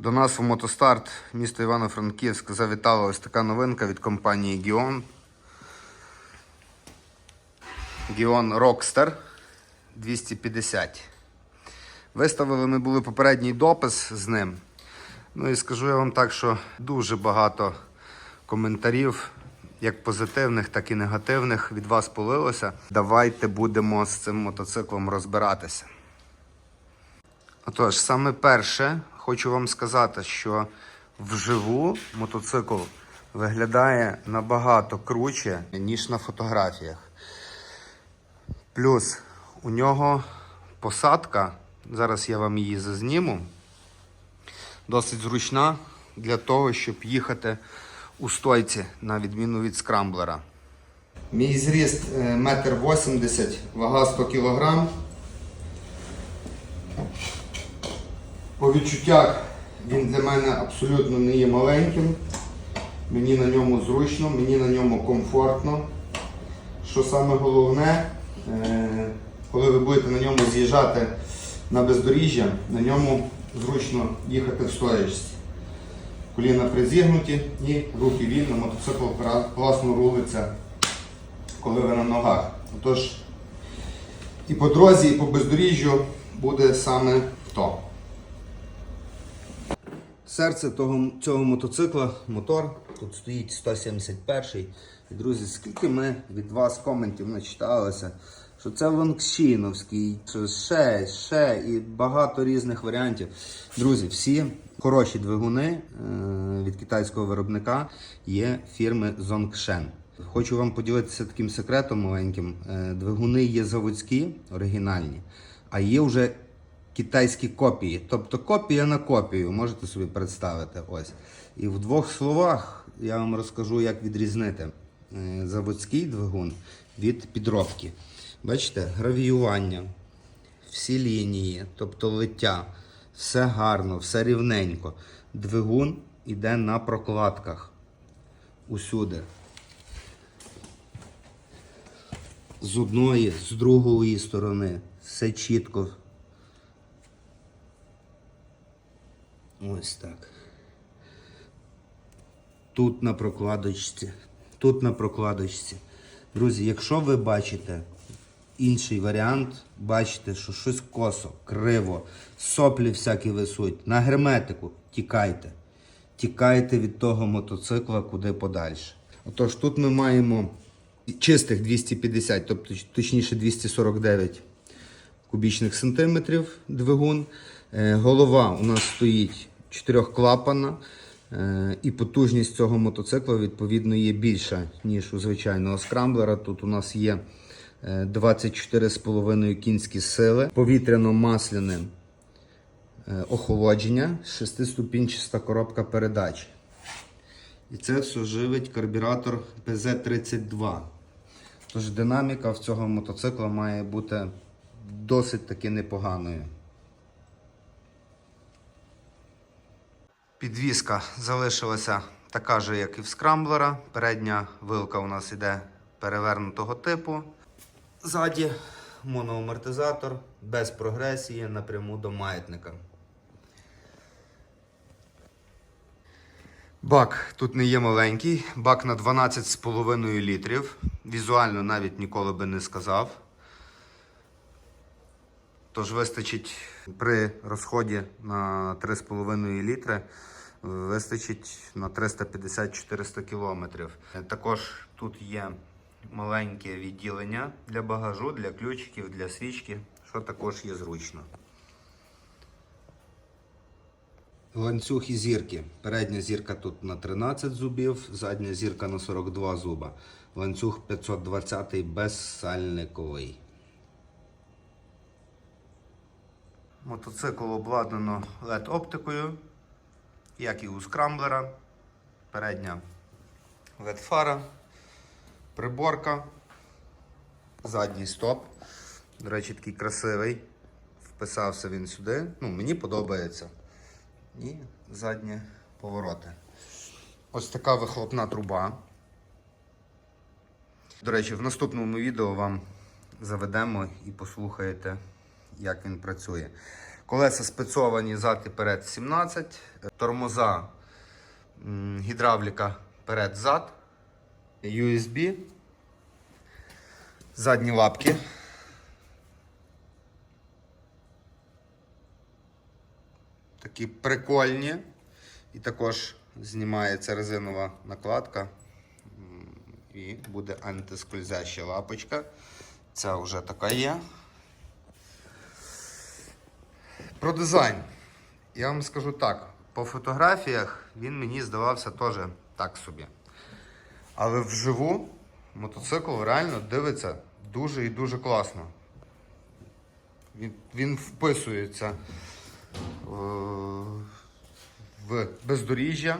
До нас у мотостарт місто Івано-Франківськ завітала ось така новинка від компанії Gion. Gion Rockster 250. Виставили ми були попередній допис з ним. Ну і скажу я вам так, що дуже багато коментарів, як позитивних, так і негативних, від вас полилося. Давайте будемо з цим мотоциклом розбиратися. Отож, саме перше, хочу вам сказати, що вживу мотоцикл виглядає набагато круче, ніж на фотографіях. Плюс у нього посадка, зараз я вам її зазніму, досить зручна для того, щоб їхати у стойці, на відміну від скрамблера. Мій зріст е, 1,80 м, вага 100 кг. По відчуттях він для мене абсолютно не є маленьким. Мені на ньому зручно, мені на ньому комфортно. Що саме головне, е, коли ви будете на ньому з'їжджати на бездоріжжя, на ньому зручно їхати в стоячці. Коліна призігнуті і руки вільно, мотоцикл класно рулиться, коли ви на ногах. Отож, і по дорозі, і по бездоріжжю буде саме то. Серце того, цього мотоцикла, мотор, тут стоїть 171 І, друзі, скільки ми від вас коментів начиталися, що це лонгшіновський, що ще, ще і багато різних варіантів. Друзі, всі хороші двигуни е, від китайського виробника є фірми Zongshen. Хочу вам поділитися таким секретом маленьким. Е, Двигуни є заводські, оригінальні, а є вже китайські копії. Тобто копія на копію, можете собі представити. Ось. І в двох словах я вам розкажу, як відрізнити е, заводський двигун від підробки. Бачите, гравіювання, всі лінії, тобто лиття, все гарно, все рівненько. Двигун іде на прокладках. Усюди. З одної, з другої сторони. Все чітко. Ось так. Тут на прокладочці. Тут на прокладочці. Друзі, якщо ви бачите інший варіант, бачите, що щось косо, криво, соплі всякі висуть, на герметику тікайте. Тікайте від того мотоцикла куди подальше. Отож, тут ми маємо чистих 250, тобто точніше 249 кубічних сантиметрів двигун. Е, Голова у нас стоїть чотирьохклапана. е, І потужність цього мотоцикла відповідно є більша, ніж у звичайного скрамблера. Тут у нас є е, 24,5 кінські сили, повітряно-масляне е, охолодження, шестиступінчаста коробка передач. І це все живить карбюратор PZ32. Тож динаміка в цього мотоцикла має бути досить таки непоганою. Підвізка залишилася така ж, як і в скрамблера. Передня вилка у нас іде перевернутого типу. Ззаді моноамортизатор без прогресії напряму до маятника. Бак тут не є маленький, бак на 12,5 літрів. Візуально навіть ніколи би не сказав. Тож вистачить при розході на 3,5 літри, вистачить на 350-400 кілометрів. Також тут є маленьке відділення для багажу, для ключиків, для свічки, що також є зручно. Ланцюг і зірки. Передня зірка тут на 13 зубів, задня зірка на 42 зуба. Ланцюг 520 безсальниковий. Мотоцикл обладнано LED оптикою, як і у скрамблера. Передня LED фара, приборка, задній стоп. До речі, такий красивий. Вписався він сюди. Ну, мені подобається. І задні повороти. Ось така вихлопна труба. До речі, в наступному відео вам заведемо і послухаєте, як він працює. Колеса спецовані зад і перед 17, тормоза, гідравліка перед-зад, USB, задні лапки. Такі прикольні. І також знімається резинова накладка. І буде антискользяща лапочка. Ця вже така є. Про дизайн. Я вам скажу так. По фотографіях він мені здавався теж так собі. Але вживу мотоцикл реально дивиться дуже і дуже класно. Він, він вписується е, в бездоріжжя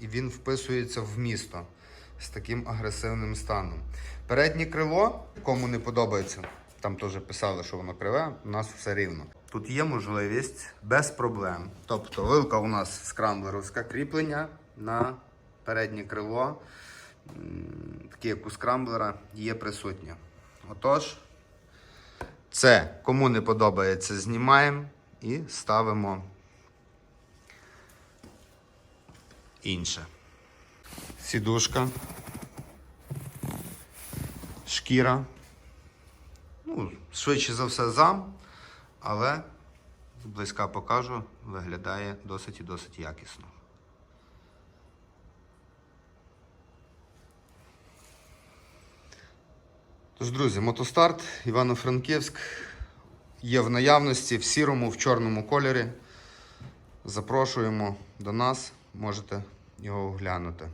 і він вписується в місто з таким агресивним станом. Переднє крило, кому не подобається, там теж писали, що воно криве, у нас все рівно. Тут є можливість без проблем. Тобто вилка у нас скрамблеровське кріплення на переднє крило, таке як у скрамблера, є присутнє. Отож, це кому не подобається, знімаємо і ставимо інше. Сідушка, шкіра. Ну, швидше за все зам, але зблизька покажу, виглядає досить і досить якісно. Тож, друзі, мотостарт Івано-Франківськ є в наявності в сірому, в чорному кольорі. Запрошуємо до нас, можете його оглянути.